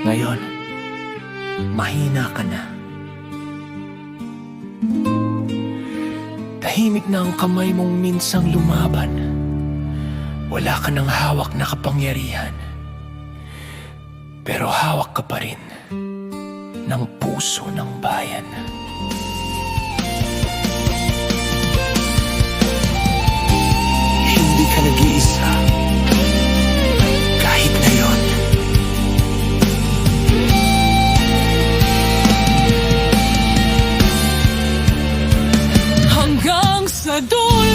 Ngayon, mahina ka na. Tahimik na ang kamay mong minsang lumaban. Wala ka ng hawak na kapangyarihan. Pero hawak ka pa rin ng puso ng bayan. door.